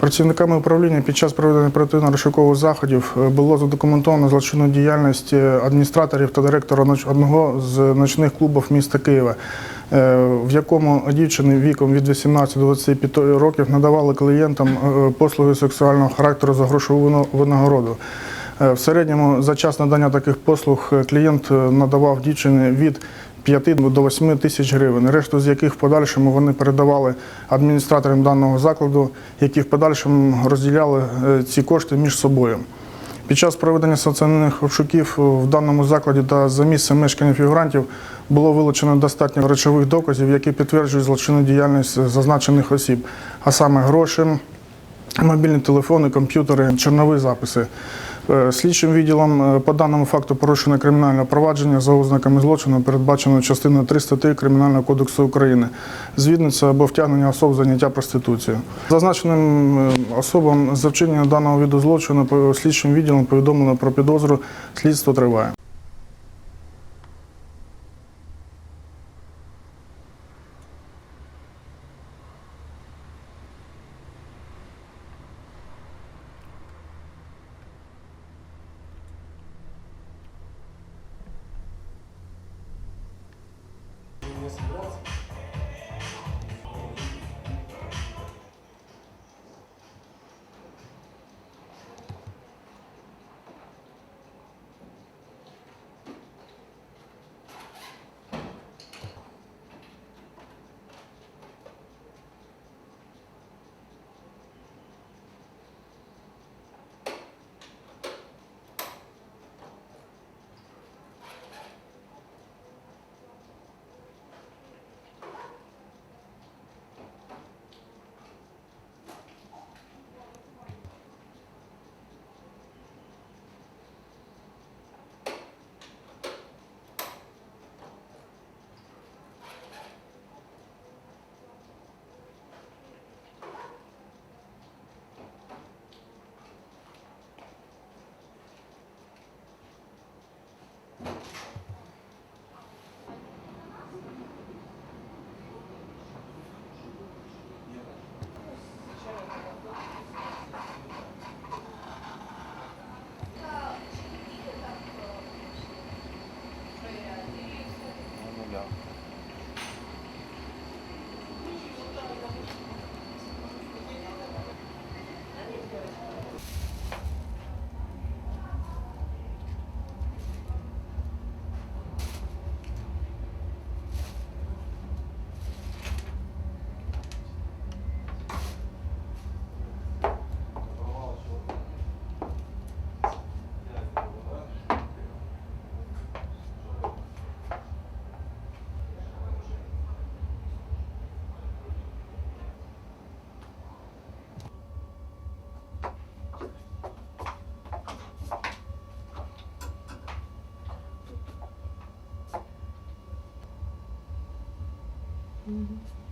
Працівниками управління під час проведення оперативно-розшукових заходів е, було задокументовано злочинну діяльність е, адміністраторів та директора одного з ночних клубів міста Києва, е, в якому дівчини віком від 18 до 25 років надавали клієнтам послуги сексуального характеру за грошову винагороду. В середньому за час надання таких послуг клієнт надавав дівчині від 5 до 8 тисяч гривень, решту з яких в подальшому вони передавали адміністраторам даного закладу, які в подальшому розділяли е, ці кошти між собою. Під час проведення санкціонованих обшуків в даному закладі та за місцем мешкання фігурантів було вилучено достатньо речових доказів, які підтверджують злочинну діяльність зазначених осіб, а саме гроші, мобільні телефони, комп'ютери, чорнові записи. Е, Слідчим відділом е, по даному факту порушено кримінальне провадження за ознаками злочину, передбачено частиною 303 Кримінального кодексу України, звідниця або втягнення особ заняття проституцією. Зазначеним е, особам за вчинення даного виду злочину слідчим відділом повідомлено про підозру. Слідство триває. Nasıl? go. Hmm.